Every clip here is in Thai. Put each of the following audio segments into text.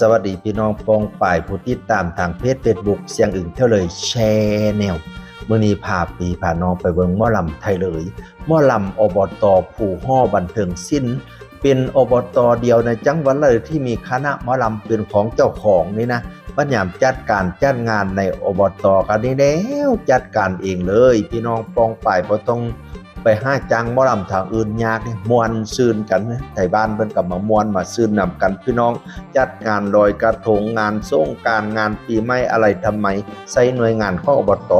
สวัสดีพี่น้องปองป่ายผู้ติดตามทางเพจเฟซบุ๊กเสียงอึ่งเท่าเลยแชร์แนวมื่อนี้พาปีพาน้องไปเบิงม้อลำไทยเลยม้อลำอบตผู้ห่อบันเทิงสิ้น เป็นอบตเดียวในจังหวัดเลยที่มีคณะมอลำเป็นของเจ้าของนี่นะปัญญามจัดการจัดงานในอบตกันนี่แล้วจัดการเองเลย พี่น้องปองป่ายบ่ต้อง ไปห้าจังหมอลำทางอื่นยากนี่มวนซืนกันไทยบ้านเพิ่นกับมามวนมาซืนนำกันพี่น้อง จัดงานลอยกระทงงานสงการงานปีใหม่อะไรทำไมใส่หน่วยงานข้ออบต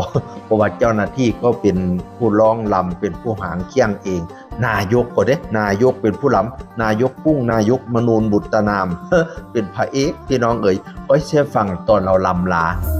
เพราะว่าเจ้าหน้าที่ก็เป็นผู้ร้องลำเป็นผู้หางเคียงเอง นายกก็เด้นายกเป็นผู้ลำนายกปุ้งนายกมนูนบุตรนาม เป็นพระเอกพี่น้องเอ๋ยไว้เสียฟังตอนเราลำลาเรา